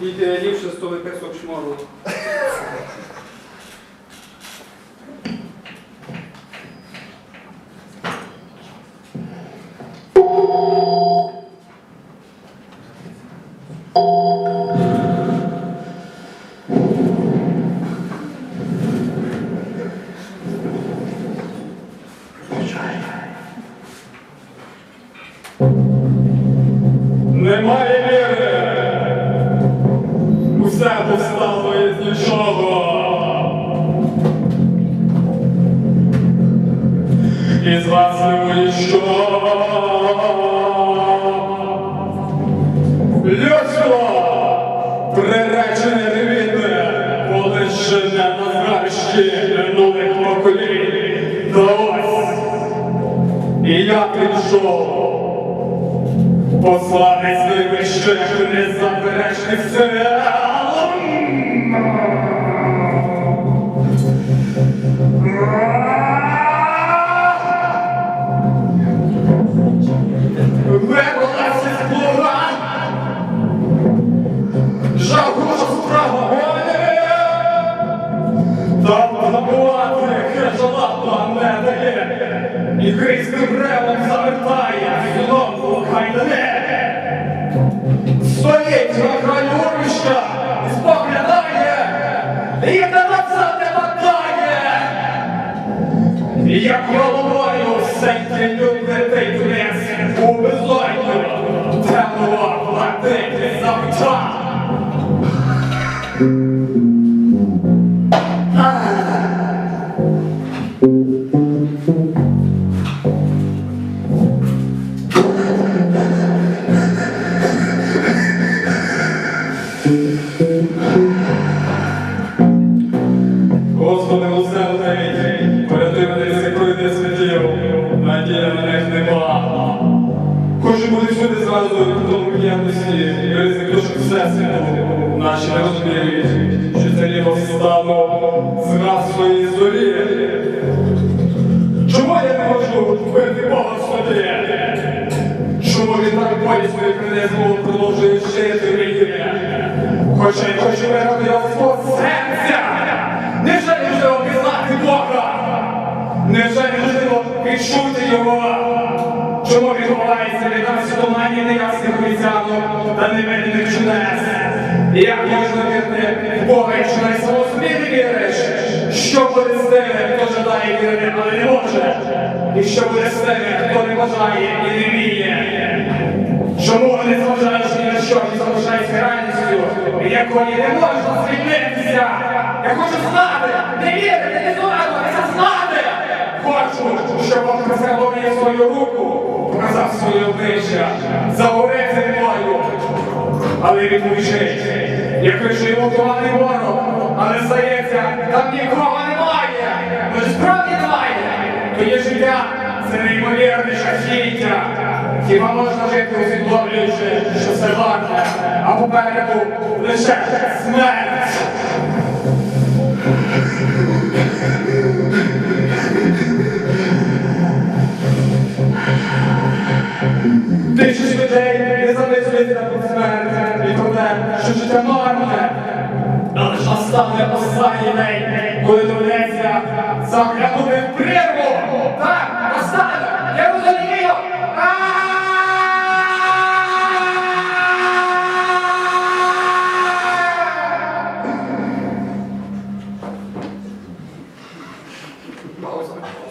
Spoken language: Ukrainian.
Тільки ліпше того песок шмору. Немає повстало із. Вас не нічого. Людство, приречене ревітне, полишене на згадщі минулих поколінь. Та ось, і я прийшов. Посланець найвищих незаперечних сил. На краю урвища споглядає, і на назад не мотає. І як головою сеньки любитий вниз у безодню темного платити завча. Господи, Хочу бути всюди зразу тому єдності, ризик душу всесвіту, наші не розуміють, що це ліво стану з раз своєї зорі. Чому я не можу вбити Бога в? Чому він так болісно і принизливо продовжує жити в мені? Хоча й хочу виграти його свого серця! Невже неможливо пізнати Бога? Невже неможливо відчути його? Чому нас тумані неясних обіцянок та невидимих чудес? І як можна вірити в Бога, якщо навіть само собі не віриш? Що буде з тими, хто жадає вірити, але не може? І що буде з тими, хто не бажає і не вміє? Чому не зважаєш ні на що, не залишаєшся реальністю, якої не можна звільнитися? Я хочу знати, не вірити, не здогадуватися, знати! Хочу, щоб Бог присягнув мені свою руку, показав своє обличчя, зі мною. Але він мовчить. Я кричу йому туманний ворог, але здається, там нікого немає. Ну справді немає. Твоє життя це неймовірне жахіття. Хіба можна жити усвідомлюючи, що все варте, а попереду лише смерть. Настане останній день, коли доведеться заглянути в прірву. Так, настане, розумію. Пауза.